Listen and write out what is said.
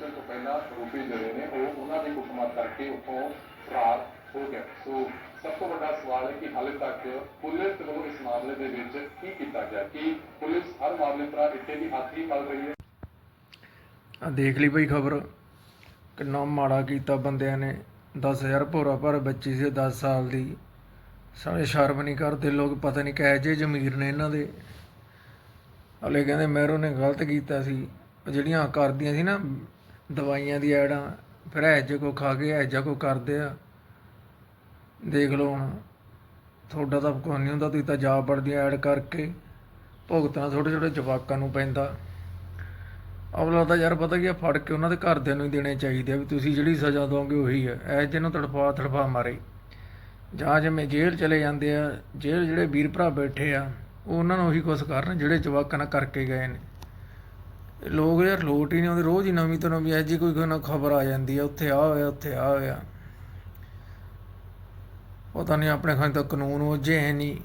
ਪਹੁੰਚਣ ਤੋਂ ਪਹਿਲਾਂ ਆਰੋਪੀ ਜਿਹੜੇ ਨੇ, ਉਹ ਉਹਨਾਂ ਦੀ ਕੁੱਟਮਾਰ ਕਰਕੇ ਉੱਥੋਂ ਫਰਾਰ ਹੋ ਗਿਆ ਸੋ ਸਭ ਤੋਂ ਵੱਡਾ ਸਵਾਲ ਹੈ ਕਿ ਹਾਲੇ ਤੱਕ ਪੁਲਿਸ ਵੱਲੋਂ ਇਸ ਮਾਮਲੇ ਦੇ ਵਿੱਚ ਕੀ ਕੀਤਾ ਗਿਆ? ਕਿ ਪੁਲਿਸ ਹਰ ਮਾਮਲੇ ਪਰ ਇੱਥੇ ਦੀ ਹੱਥ ਹੀ ਮਲ ਰਹੀ ਹੈ? ਆ ਦੇਖ ਲਈ ਬਈ ਖਬਰ। ਕਿੰਨਾ ਮਾੜਾ ਕੀਤਾ ਬੰਦਿਆਂ ਨੇ। 10000 ਭੋਰਾ ਭਰ ਬੱਚੀ ਸੀ 10 ਸਾਲ ਦੀ। ਸਾਰੇ ਸ਼ਰਮ ਨਹੀਂ ਕਰਦੇ ਲੋਕ, ਪਤਾ ਨਹੀਂ ਕਿਹੋ ਜਿਹੇ ਜ਼ਮੀਰ ਨੇ ਇਹਨਾਂ ਦੇ। ਹਲੇ ਕਹਿੰਦੇ ਮਹਿਰੋ ਨੇ ਗਲਤ ਕੀਤਾ ਸੀ। ਜਿਹੜੀਆਂ ਕਰਦੀਆਂ ਸੀ ਨਾ ਦਵਾਈਆਂ ਦੀ ਐਡਾਂ, ਫਿਰ ਇਹ ਜੇ ਕੋ ਖਾ ਕੇ, ਇਹ ਜਿਹਾ ਕੋ ਕਰਦੇ ਆ। ਦੇਖ ਲਓ ਹੁਣ, ਤੁਹਾਡਾ ਤਾਂ ਕੋਈ ਨਹੀਂ ਹੁੰਦਾ, ਤੁਸੀਂ ਤਾਂ ਜਾ ਪੜਦੀਆਂ ਐਡ ਕਰਕੇ ਭੁਗਤਣਾ ਛੋਟੇ ਛੋਟੇ ਜਵਾਕਾਂ ਨੂੰ ਪੈਂਦਾ। ਅਵਲਾ ਤਾਂ ਯਾਰ ਪਤਾ ਕੀ ਆ, ਫੜ ਕੇ ਉਹਨਾਂ ਦੇ ਘਰਦਿਆਂ ਨੂੰ ਹੀ ਦੇਣੇ ਚਾਹੀਦੇ ਆ ਵੀ ਤੁਸੀਂ ਜਿਹੜੀ ਸਜ਼ਾ ਦੋਗੇ ਉਹੀ ਹੈ ਐ ਜਿਹਨੂੰ ਤੜਫਾ ਤੜਫਾ ਮਾਰੇ। ਜਾਂ ਜਿਵੇਂ ਜੇਲ੍ਹ ਚਲੇ ਜਾਂਦੇ ਆ, ਜੇਲ੍ਹ ਜਿਹੜੇ ਵੀਰ ਭਰਾ ਬੈਠੇ ਆ ਉਹ ਉਹਨਾਂ ਨੂੰ ਉਹੀ ਕੁਛ ਕਰਨ ਜਿਹੜੇ ਜਵਾਕਾਂ ਨਾਲ ਕਰਕੇ ਗਏ ਨੇ। ਲੋਕ ਯਾਰ ਲੋਟ ਹੀ ਨਹੀਂ ਆਉਂਦੇ, ਰੋਜ਼ ਹੀ ਨਵੀਂ ਤੋਂ ਨਵੀਂ ਐਜੀ ਕੋਈ ਕੋਈ ਨਾ ਖਬਰ ਆ ਜਾਂਦੀ ਆ, ਉੱਥੇ ਆ ਹੋਇਆ, ਉੱਥੇ ਆ ਹੋਇਆ। ਪਤਾ ਨਹੀਂ ਆਪਣੇ ਖਾਂ ਤਾਂ ਕਾਨੂੰਨ ਉਹ ਜੇ ਹੈ ਨਹੀਂ।